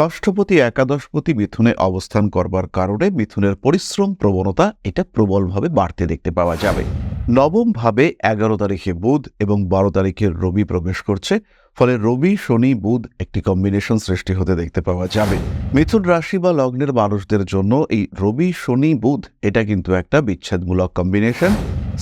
ষষ্ঠপতি একাদশপতি মিথুনে অবস্থান করবার কারণে মিথুনের পরিশ্রম, প্রবণতা এটা প্রবলভাবে বাড়তে দেখতে পাওয়া যাবে। নবম ভাবে এগারো তারিখে বুধ এবং বারো তারিখে রবি প্রবেশ করছে। ফলে রবি, শনি, বুধ একটি কম্বিনেশন সৃষ্টি হতে দেখতে পাওয়া যাবে। মিথুন রাশি বা লগ্নের মানুষদের জন্য এই রবি, শনি, বুধ এটা কিন্তু একটা বিচ্ছেদমূলক কম্বিনেশন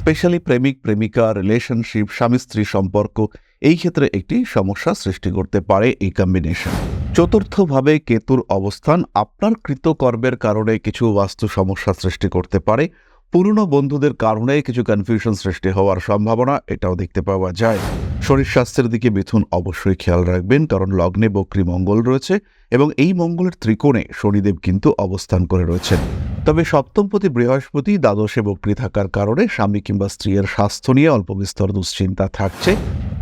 স্পেশালি প্রেমিক, প্রেমিকা রিলেশনশিপ স্বামী স্ত্রী সম্পর্ক এই ক্ষেত্রে একটি সমস্যা সৃষ্টি করতে পারে এই কম্বিনেশন চতুর্থভাবে কেতুর অবস্থান আপনার কৃতকর্মের কারণে কিছু বাস্তু সমস্যা সৃষ্টি করতে পারে। পুরনো বন্ধুদের কারণে কিছু কনফিউশন সৃষ্টি হওয়ার সম্ভাবনা, এটাও দেখতে পাওয়া যায়। শরীর স্বাস্থ্যের দিকে মিথুন অবশ্যই খেয়াল রাখবেন, কারণ লগ্নে বক্রী মঙ্গল রয়েছে এবং এই মঙ্গলের ত্রিকোণে শনিদেব কিন্তু অবস্থান করে রয়েছেন। তবে সপ্তমপতি বৃহস্পতি দ্বাদশে বক্রী থাকার কারণে স্বামী কিংবা স্ত্রীর স্বাস্থ্য নিয়ে অল্প বিস্তর দুশ্চিন্তা থাকছে।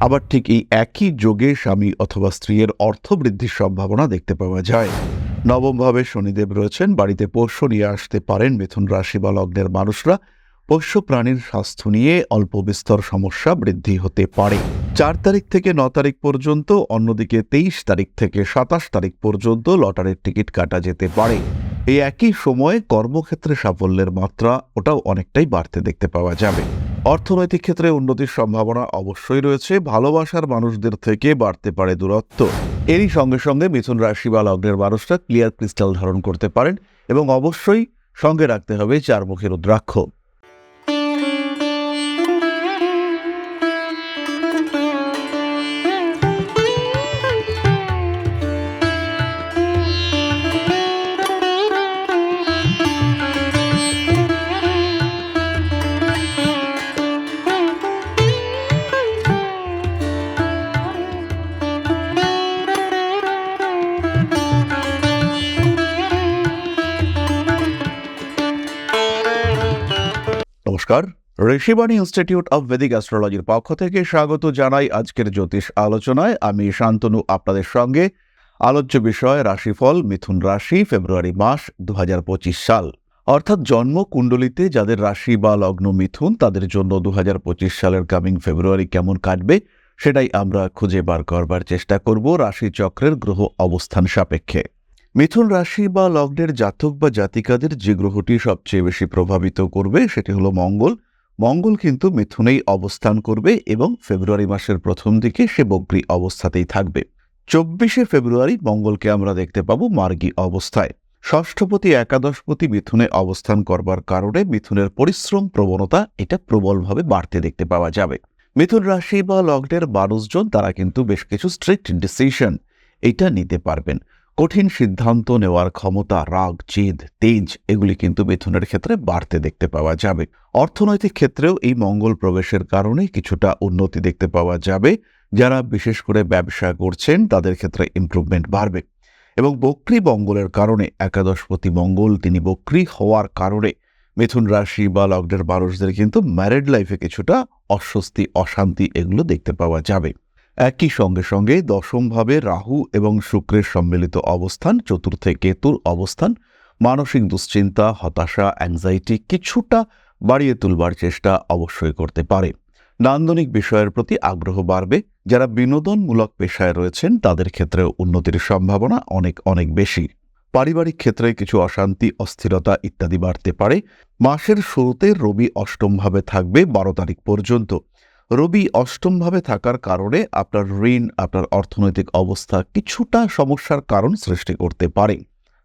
আবার ঠিক এই একই যোগে স্বামী অথবা স্ত্রীর অর্থ বৃদ্ধির সম্ভাবনা দেখতে পাওয়া যায়। নবমভাবে শনিদেব রয়েছেন, বাড়িতে পোষ্য নিয়ে আসতে পারেন মিথুন রাশি বা লগ্নের মানুষরা। পোষ্য প্রাণীর স্বাস্থ্য নিয়ে অল্প বিস্তর সমস্যা বৃদ্ধি হতে পারে। চার তারিখ থেকে ন তারিখ পর্যন্ত, অন্যদিকে তেইশ তারিখ থেকে সাতাশ তারিখ পর্যন্ত লটারির টিকিট কাটা যেতে পারে। এই একই সময়ে কর্মক্ষেত্রে সাফল্যের মাত্রা ওটাও অনেকটাই বাড়তে দেখতে পাওয়া যাবে। অর্থনৈতিক ক্ষেত্রে উন্নতির সম্ভাবনা অবশ্যই রয়েছে। ভালোবাসার মানুষদের থেকে বাড়তে পারে দূরত্ব। এরই সঙ্গে সঙ্গে মিথুন রাশি বা লগ্নের মানুষরা ক্লিয়ার ক্রিস্টাল ধারণ করতে পারেন এবং অবশ্যই সঙ্গে রাখতে হবে চারমুখী রুদ্রাক্ষ। নমস্কার। ঋষিবাণী ইনস্টিটিউট অব ভেদিক অ্যাস্ট্রোলজির পক্ষ থেকে স্বাগত জানাই আজকের জ্যোতিষ আলোচনায়। আমি শান্তনু, আপনাদের সঙ্গে। আলোচ্য বিষয় রাশিফল, মিথুন রাশি, ফেব্রুয়ারি মাস দু হাজার পঁচিশ সাল। অর্থাৎ জন্ম কুণ্ডলিতে যাদের রাশি বা লগ্ন মিথুন, তাদের জন্য দু হাজার পঁচিশ সালের কামিং ফেব্রুয়ারি কেমন কাটবে, সেটাই আমরা খুঁজে বার করবার চেষ্টা করব রাশি চক্রের গ্রহ অবস্থান সাপেক্ষে। মিথুন রাশি বা লগ্নের জাতক বা জাতিকাদের যে গ্রহটি সবচেয়ে বেশি প্রভাবিত করবে সেটি হলো মঙ্গল। মঙ্গল কিন্তু মিথুনেই অবস্থান করবে এবং ফেব্রুয়ারি মাসের প্রথম দিকে সে বগ্রী অবস্থাতেই থাকবে। চব্বিশে ফেব্রুয়ারি মঙ্গলকে আমরা দেখতে পাব মার্গী অবস্থায়। ষষ্ঠপতি, একাদশপতি মিথুনে অবস্থান করবার কারণে মিথুনের পরিশ্রম, প্রবণতা এটা প্রবলভাবে বাড়তে দেখতে পাওয়া যাবে। মিথুন রাশি বা লগ্নের মানুষজন তারা কিন্তু বেশ কিছু স্ট্রিক্ট ডিসিশন এটা নিতে পারবেন। কঠিন সিদ্ধান্ত নেওয়ার ক্ষমতা, রাগ, জেদ, তেজ, এগুলি কিন্তু মিথুনের ক্ষেত্রে বাড়তে দেখতে পাওয়া যাবে। অর্থনৈতিক ক্ষেত্রেও এই মঙ্গল প্রবেশের কারণে কিছুটা উন্নতি দেখতে পাওয়া যাবে। যারা বিশেষ করে ব্যবসা করছেন, তাদের ক্ষেত্রে ইমপ্রুভমেন্ট বাড়বে। এবং বক্রী মঙ্গলের কারণে, একাদশপতি মঙ্গল, তিনি বক্রী হওয়ার কারণে মিথুন রাশি বা লগ্নের মানুষদের কিন্তু ম্যারেড লাইফে কিছুটা অস্বস্তি, অশান্তি এগুলো দেখতে পাওয়া যাবে। একই সঙ্গে সঙ্গে দশমভাবে রাহু এবং শুক্রের সম্মিলিত অবস্থান, চতুর্থে কেতুর অবস্থান, মানসিক দুশ্চিন্তা, হতাশা অ্যাংজাইটি কিছুটা বাড়িয়ে তুলবার চেষ্টা অবশ্যই করতে পারে। নান্দনিক বিষয়ের প্রতি আগ্রহ বাড়বে। যারা বিনোদনমূলক পেশায় রয়েছেন, তাদের ক্ষেত্রেও উন্নতির সম্ভাবনা অনেক অনেক বেশি। পারিবারিক ক্ষেত্রে কিছু অশান্তি, অস্থিরতা ইত্যাদি বাড়তে পারে। মাসের শুরুতে রবি অষ্টমভাবে থাকবে বারো তারিখ পর্যন্ত। রবি অষ্টমভাবে থাকার কারণে আপনার ঋণ, আপনার অর্থনৈতিক অবস্থা কিছুটা সমস্যার কারণ সৃষ্টি করতে পারে।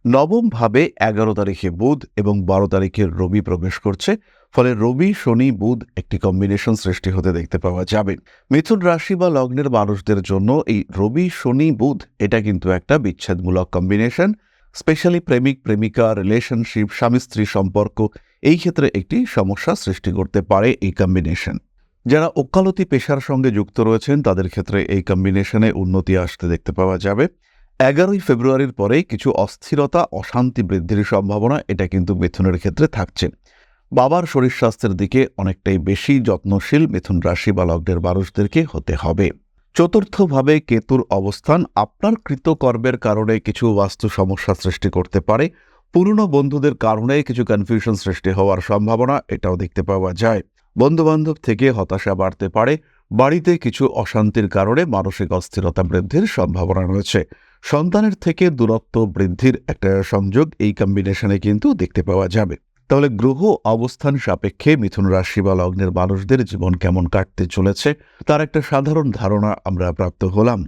নবমভাবে এগারো তারিখে বুধ এবং বারো তারিখে রবি প্রবেশ করছে। ফলে রবি, শনি, বুধ একটি কম্বিনেশন সৃষ্টি হতে দেখতে পাওয়া যাবে। মিথুন রাশি বা লগ্নের মানুষদের জন্য এই রবি, শনি, বুধ এটা কিন্তু একটা বিচ্ছেদমূলক কম্বিনেশন স্পেশালি প্রেমিক, প্রেমিকা রিলেশনশিপ স্বামী স্ত্রী সম্পর্ক এই ক্ষেত্রে একটি সমস্যা সৃষ্টি করতে পারে এই কম্বিনেশন যারা ওকালতি পেশার সঙ্গে যুক্ত রয়েছেন, তাদের ক্ষেত্রে এই কম্বিনেশনে উন্নতি আসতে দেখতে পাওয়া যাবে। এগারোই ফেব্রুয়ারির পরে কিছু অস্থিরতা, অশান্তি বৃদ্ধির সম্ভাবনা, এটা কিন্তু মিথুনের ক্ষেত্রে থাকছে। বাবার শরীর স্বাস্থ্যের দিকে অনেকটাই বেশি যত্নশীল, মিথুন রাশি বা লগ্নের মানুষদেরকে হতে হবে। চতুর্থভাবে কেতুর অবস্থান, আপনার কৃতকর্মের কারণে কিছু বাস্তু সমস্যা সৃষ্টি করতে পারে। পুরনো বন্ধুদের কারণে কিছু কনফিউশন সৃষ্টি হওয়ার সম্ভাবনা, এটাও দেখতে পাওয়া যায়। বন্ধুবান্ধব থেকে হতাশা বাড়তে পারে, বাড়িতে কিছু অশান্তির কারণে মানসিক অস্থিরতা বৃদ্ধির সম্ভাবনা রয়েছে। সন্তানের থেকে দূরত্ব বৃদ্ধির একটা সংযোগ এই কম্বিনেশনে কিন্তু দেখতে পাওয়া যাবে। তাহলে গ্রহ অবস্থান সাপেক্ষে মিথুন রাশি বা লগ্নের মানুষদের জীবন কেমন কাটতে চলেছে, তার একটা সাধারণ ধারণা আমরা প্রাপ্ত হলাম।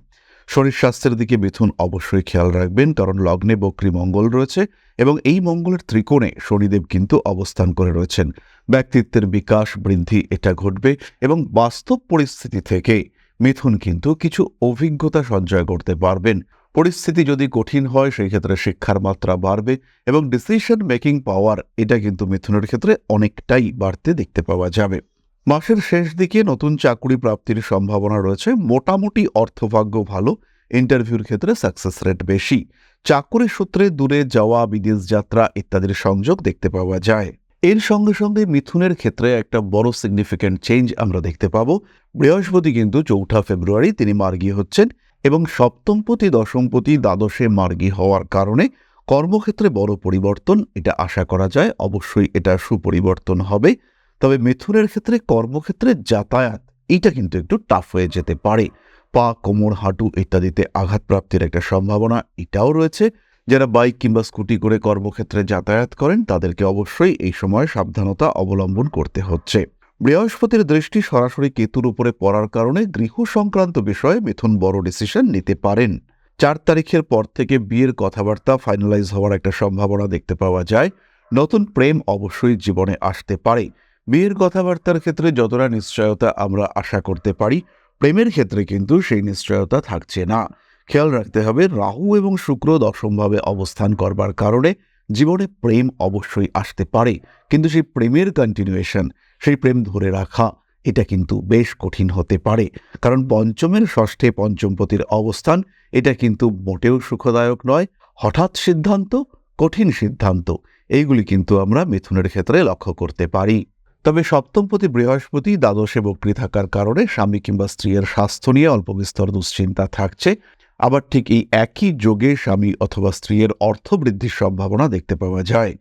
শরীর স্বাস্থ্যের দিকে মিথুন অবশ্যই খেয়াল রাখবেন, কারণ লগ্নে বক্রী মঙ্গল রয়েছে এবং এই মঙ্গলের ত্রিকোণে শনিদেব কিন্তু অবস্থান করে রয়েছেন। ব্যক্তিত্বের বিকাশ, বৃদ্ধি, এটা ঘটবে এবং বাস্তব পরিস্থিতি থেকে মিথুন কিন্তু কিছু অভিজ্ঞতা সঞ্চয় করতে পারবেন। পরিস্থিতি যদি কঠিন হয়, সেই ক্ষেত্রে শিক্ষার মাত্রা বাড়বে এবং ডিসিশন মেকিং পাওয়ার এটা কিন্তু মিথুনের ক্ষেত্রে অনেকটাই বাড়তে দেখতে পাওয়া যাবে। মাসের শেষ দিকে নতুন চাকরি প্রাপ্তির সম্ভাবনা রয়েছে। মোটামুটি অর্থভাগ্য ভালো ইন্টারভিউর ক্ষেত্রে সাকসেস রেট বেশি। চাকরি সূত্রে দূরে যাওয়া, বিদেশ যাত্রা ইত্যাদির সংযোগ দেখতে পাওয়া যায়। এর সঙ্গে সঙ্গে মিথুনের ক্ষেত্রে একটা বড় সিগনিফিক্যান্ট চেঞ্জ আমরা দেখতে পাবো। বৃহস্পতি কিন্তু চৌঠা ফেব্রুয়ারি তিনি মার্গী হচ্ছেন এবং সপ্তমপতি, দশমপতি, দ্বাদশে মার্গী হওয়ার কারণে কর্মক্ষেত্রে বড় পরিবর্তন, এটা আশা করা যায়। অবশ্যই এটা সুপরিবর্তন হবে। তবে মিথুনের ক্ষেত্রে কর্মক্ষেত্রে যাতায়াত, এটা কিন্তু একটু টাফ হয়ে যেতে পারে। পা, কোমর, হাঁটু ইত্যাদিতে আঘাতপ্রাপ্তির একটা সম্ভাবনা, এটাও রয়েছে। যারা বাইক কিংবা স্কুটি করে কর্মক্ষেত্রে যাতায়াত করেন, তাদেরকে অবশ্যই এই সময় সাবধানতা অবলম্বন করতে হচ্ছে। বৃহস্পতির দৃষ্টি সরাসরি কেতুর উপরে পড়ার কারণে গৃহ সংক্রান্ত বিষয়ে মিথুন বড় ডিসিশন নিতে পারেন। চার তারিখের পর থেকে বিয়ের কথাবার্তা ফাইনালাইজ হওয়ার একটা সম্ভাবনা দেখতে পাওয়া যায়। নতুন প্রেম অবশ্যই জীবনে আসতে পারে। বিয়ের কথাবার্তার ক্ষেত্রে যতটা নিশ্চয়তা আমরা আশা করতে পারি, প্রেমের ক্ষেত্রে কিন্তু সেই নিশ্চয়তা থাকছে না। খেয়াল রাখতে হবে, রাহু এবং শুক্র দশমভাবে অবস্থান করবার কারণে জীবনে প্রেম অবশ্যই আসতে পারে। কিন্তু সেই প্রেমের কন্টিনিউয়েশন সেই প্রেম ধরে রাখা, এটা কিন্তু বেশ কঠিন হতে পারে। কারণ পঞ্চমের ষষ্ঠে পঞ্চমপতির অবস্থান, এটা কিন্তু মোটেও সুখদায়ক নয়, হঠাৎ সিদ্ধান্ত, কঠিন সিদ্ধান্ত, এইগুলি কিন্তু আমরা মিথুনের ক্ষেত্রে লক্ষ্য করতে পারি। তবে সপ্তমপতি বৃহস্পতি দ্বাদশে বক্রী থাকার কারণে স্বামী কিংবা স্ত্রীর স্বাস্থ্য নিয়ে অল্প বিস্তর দুশ্চিন্তা থাকছে। আবার ঠিক এই একই যোগে স্বামী অথবা স্ত্রীর অর্থ বৃদ্ধির সম্ভাবনা দেখতে পাওয়া যায়।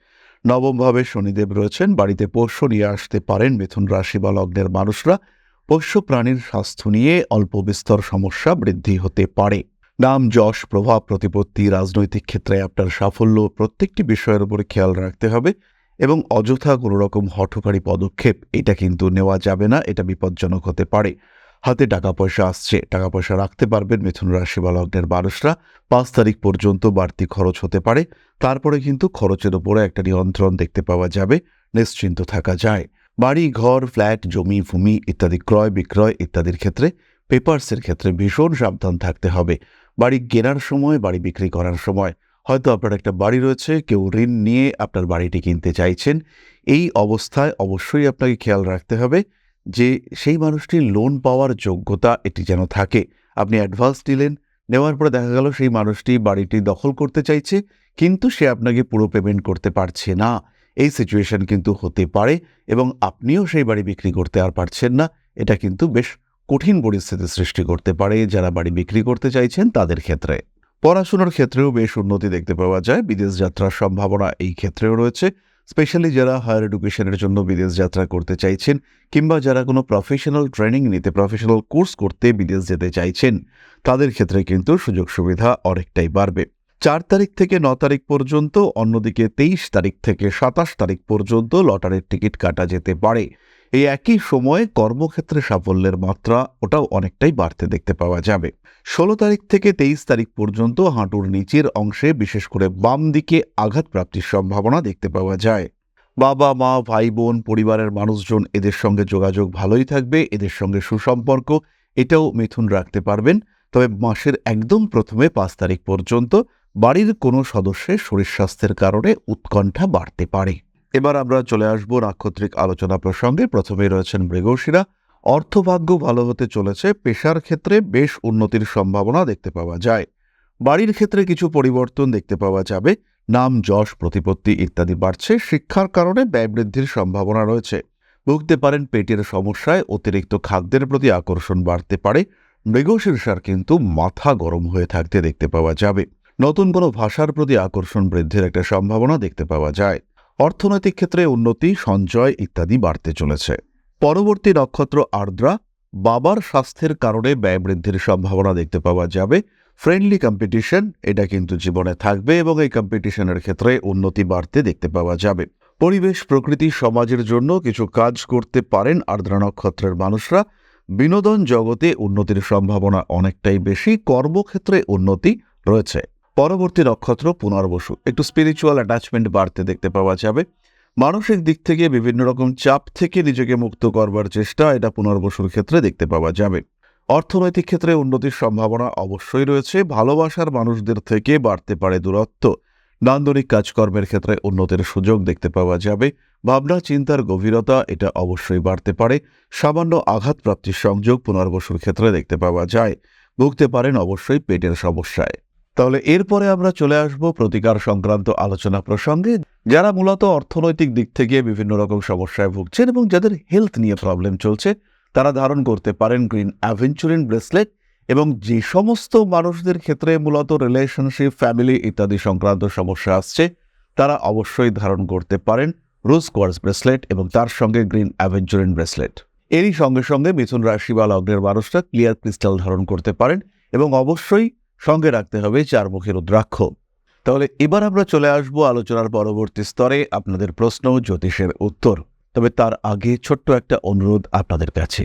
নবমভাবে শনিদেব রয়েছেন, বাড়িতে পোষ্য নিয়ে আসতে পারেন মিথুন রাশি বা লগ্নের মানুষরা। পোষ্য প্রাণীর স্বাস্থ্য নিয়ে অল্প বিস্তর সমস্যা বৃদ্ধি হতে পারে। নাম, যশ, প্রভাব, প্রতিপত্তি, রাজনৈতিক ক্ষেত্রে আপনার সাফল্য প্রত্যেকটি বিষয়ের উপরে খেয়াল রাখতে হবে এবং অযথা কোনো রকম হঠকারী পদক্ষেপ এটা কিন্তু নেওয়া যাবে না, এটা বিপজ্জনক হতে পারে। হাতে টাকা পয়সা আসছে। টাকা পয়সা রাখতে পারবেন মিথুন রাশি বা লগ্নের মানুষরা। পাঁচ তারিখ পর্যন্ত বাড়তি খরচ হতে পারে। তারপরে কিন্তু খরচের উপরে একটা নিয়ন্ত্রণ দেখতে পাওয়া যাবে। নিশ্চিন্ত থাকা যায়। বাড়ি, ঘর, ফ্ল্যাট, জমি, ভূমি ইত্যাদি ক্রয় বিক্রয় ইত্যাদির ক্ষেত্রে পেপার্সের ক্ষেত্রে ভীষণ সাবধান থাকতে হবে। বাড়ি কেনার সময়, বাড়ি বিক্রি করার সময়। হয়তো আপনার একটা বাড়ি রয়েছে, কেউ ঋণ নিয়ে আপনার বাড়িটি কিনতে চাইছেন। এই অবস্থায় অবশ্যই আপনাকে খেয়াল রাখতে হবে। যে সেই মানুষটির লোন পাওয়ার যোগ্যতা এটি যেন থাকে। আপনি অ্যাডভান্স নিলেন নেওয়ার পরে দেখা গেল সেই মানুষটি বাড়িটি দখল করতে চাইছে, কিন্তু সে আপনাকে পুরো পেমেন্ট করতে পারছে না। এই সিচুয়েশন কিন্তু হতে পারে এবং আপনিও সেই বাড়ি বিক্রি করতে আর পারছেন না। এটা কিন্তু বেশ কঠিন পরিস্থিতি সৃষ্টি করতে পারে যারা বাড়ি বিক্রি করতে চাইছেন তাদের ক্ষেত্রে। পড়াশোনার ক্ষেত্রেও বেশ উন্নতি দেখতে পাওয়া যায়। বিদেশ যাত্রার সম্ভাবনা এই ক্ষেত্রেও রয়েছে। স্পেশালি যারা হায়ার এডুকেশনের জন্য বিদেশ যাত্রা করতে চাইছেন কিংবা যারা কোনো প্রফেশনাল ট্রেনিং নিতে, প্রফেশনাল কোর্স করতে বিদেশ যেতে চাইছেন, তাদের ক্ষেত্রে কিন্তু সুযোগ সুবিধা অনেকটাই বাড়বে। চার তারিখ থেকে ন তারিখ পর্যন্ত, অন্যদিকে তেইশ তারিখ থেকে সাতাশ তারিখ পর্যন্ত লটারির টিকিট কাটা যেতে পারে। এই একই সময়ে কর্মক্ষেত্রে সাফল্যের মাত্রা ওটাও অনেকটাই বাড়তে দেখতে পাওয়া যাবে। ষোলো তারিখ থেকে তেইশ তারিখ পর্যন্ত হাঁটুর নিচের অংশে বিশেষ করে বাম দিকে আঘাত প্রাপ্তির সম্ভাবনা দেখতে পাওয়া যায়। বাবা, মা ভাই বোন পরিবারের মানুষজন এদের সঙ্গে যোগাযোগ ভালোই থাকবে, এদের সঙ্গে সুসম্পর্ক, এটাও মিথুন রাখতে পারবেন। তবে মাসের একদম প্রথমে পাঁচ তারিখ পর্যন্ত বাড়ির কোনো সদস্যের শরীর স্বাস্থ্যের কারণে উৎকণ্ঠা বাড়তে পারে। এবার আমরা চলে আসব নাক্ষত্রিক আলোচনা প্রসঙ্গে। প্রথমেই রয়েছেন মৃগশিরা। অর্থভাগ্য ভালো হতে চলেছে। পেশার ক্ষেত্রে বেশ উন্নতির সম্ভাবনা দেখতে পাওয়া যায়। বাড়ির ক্ষেত্রে কিছু পরিবর্তন দেখতে পাওয়া যাবে। নাম, যশ, প্রতিপত্তি ইত্যাদি বাড়ছে। শিক্ষার কারণে ব্যয় বৃদ্ধির সম্ভাবনা রয়েছে। ভুগতে পারেন পেটের সমস্যায় অতিরিক্ত খাদ্যের প্রতি আকর্ষণ বাড়তে পারে। মৃগশীর্ষার কিন্তু মাথা গরম হয়ে থাকতে দেখতে পাওয়া যাবে। নতুন কোনো ভাষার প্রতি আকর্ষণ বৃদ্ধির একটা সম্ভাবনা দেখতে পাওয়া যায়। অর্থনৈতিক ক্ষেত্রে উন্নতি, সঞ্চয় ইত্যাদি বাড়তে চলেছে। পরবর্তী নক্ষত্র আর্দ্রা বাবার স্বাস্থ্যের কারণে ব্যয় বৃদ্ধির সম্ভাবনা দেখতে পাওয়া যাবে। ফ্রেন্ডলি কম্পিটিশন এটা কিন্তু জীবনে থাকবে এবং এই কম্পিটিশনের ক্ষেত্রে উন্নতি বাড়তে দেখতে পাওয়া যাবে। পরিবেশ, প্রকৃতি, সমাজের জন্য কিছু কাজ করতে পারেন আর্দ্রা নক্ষত্রের মানুষরা। বিনোদন জগতে উন্নতির সম্ভাবনা অনেকটাই বেশি। কর্মক্ষেত্রে উন্নতি রয়েছে। পরবর্তী নক্ষত্র পুনর্বসু। একটু স্পিরিচুয়াল অ্যাটাচমেন্ট বাড়তে দেখতে পাওয়া যাবে। মানসিক দিক থেকে বিভিন্ন রকম চাপ থেকে নিজেকে মুক্ত করবার চেষ্টা এটা পুনর্বসুর ক্ষেত্রে দেখতে পাওয়া যাবে। অর্থনৈতিক ক্ষেত্রে উন্নতির সম্ভাবনা অবশ্যই রয়েছে। ভালোবাসার মানুষদের থেকে বাড়তে পারে দূরত্ব। নান্দনিক কাজকর্মের ক্ষেত্রে উন্নতির সুযোগ দেখতে পাওয়া যাবে। ভাবনা, চিন্তার গভীরতা এটা অবশ্যই বাড়তে পারে। সামান্য আঘাতপ্রাপ্তির সংযোগ পুনর্বসুর ক্ষেত্রে দেখতে পাওয়া যায়। ভুগতে পারেন অবশ্যই পেটের সমস্যায়। তাহলে এরপরে আমরা চলে আসব প্রতিকার সংক্রান্ত আলোচনা প্রসঙ্গে, যারা মূলত অর্থনৈতিক দিক থেকে বিভিন্ন রকম সমস্যায় ভুগছেন এবং যাদের হেলথ নিয়ে প্রবলেম চলছে, তারা ধারণ করতে পারেন গ্রিন অ্যাভেঞ্চুরিন ব্রেসলেট এবং যে সমস্ত মানুষদের ক্ষেত্রে মূলত রিলেশনশিপ ফ্যামিলি ইত্যাদি সংক্রান্ত সমস্যা আসছে, তারা অবশ্যই ধারণ করতে পারেন রোজ কোয়ার্স ব্রেসলেট এবং তার সঙ্গে গ্রিন অ্যাভেঞ্চুরিন ব্রেসলেট এরই সঙ্গে সঙ্গে মিথুন রাশি বা লগ্নের মানুষরা ক্লিয়ার ক্রিস্টাল ধারণ করতে পারেন এবং অবশ্যই সঙ্গে রাখতে হবে চার মুখের রুদ্রাক্ষ। তাহলে এবার আমরা চলে আসব আলোচনার পরবর্তী স্তরে আপনাদের প্রশ্ন জ্যোতিষের উত্তর। তবে তার আগে ছোট্ট একটা অনুরোধ আপনাদের কাছে।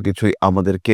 কিছুই আমাদেরকে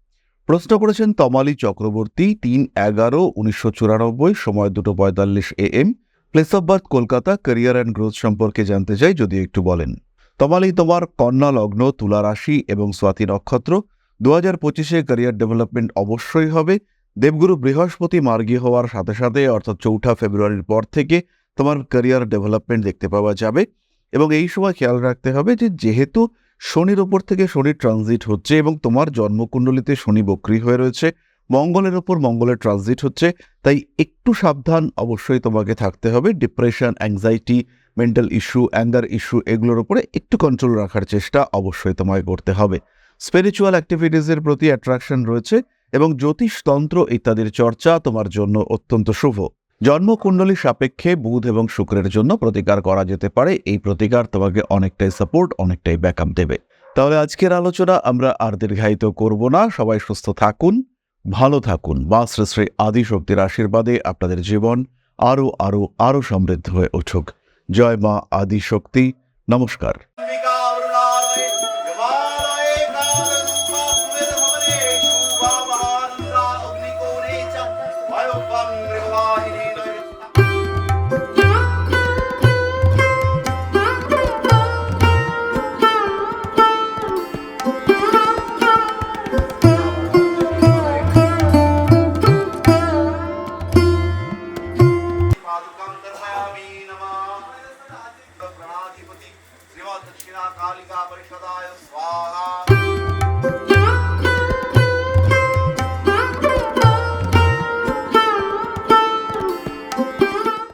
প্রশ্ন করেছেন তমালি চক্রবর্তী, তিন এগারো, উনিশশো চুরানব্বই, সময় দুটো পঁয়তাল্লিশ AM. Place of birth Kolkata career and growth সম্পর্কে জানতে চাই যদি একটু বলেন। তমালি, তোমার কন্যা লগ্ন, তুলা রাশি এবং স্বাতি নক্ষত্র। দু হাজার পঁচিশে ক্যারিয়ার ডেভেলপমেন্ট অবশ্যই হবে। দেবগুরু বৃহস্পতি মার্গী হওয়ার সাথে সাথে, অর্থাৎ চৌঠা ফেব্রুয়ারির পর থেকে, তোমার ক্যারিয়ার ডেভেলপমেন্ট দেখতে পাওয়া যাবে। এবং এই সময় খেয়াল রাখতে হবে যে, যেহেতু শনির ওপর থেকে শনির ট্রানজিট হচ্ছে এবং তোমার জন্মকুণ্ডলিতে শনি বক্রি হয়ে রয়েছে। মঙ্গলের ওপর মঙ্গলের ট্রানজিট হচ্ছে, তাই একটু সাবধান অবশ্যই তোমাকে থাকতে হবে। Depression anxiety mental issue anger issue এগুলোর উপরে একটু কন্ট্রোল রাখার চেষ্টা অবশ্যই তোমায় করতে হবে। স্পিরিচুয়াল অ্যাক্টিভিটিসের প্রতি অ্যাট্রাকশন রয়েছে এবং জ্যোতিষতন্ত্র ইত্যাদির চর্চা তোমার জন্য অত্যন্ত শুভ। জন্মকুণ্ডলী সাপেক্ষে বুধ এবং শুক্রের জন্য প্রতিকার করা যেতে পারে। এই প্রতিকার তোমাকে অনেকটাই সাপোর্ট অনেকটাই ব্যাকআপ দেবে। তাহলে আজকের আলোচনা আমরা আর দীর্ঘায়িত করব না। সবাই সুস্থ থাকুন, ভালো থাকুন। বা শ্রী শ্রী আদিশক্তির আশীর্বাদে আপনাদের জীবন আরও আরও আরও সমৃদ্ধ হয়ে উঠুক। জয় মা আদিশক্তি। নমস্কার।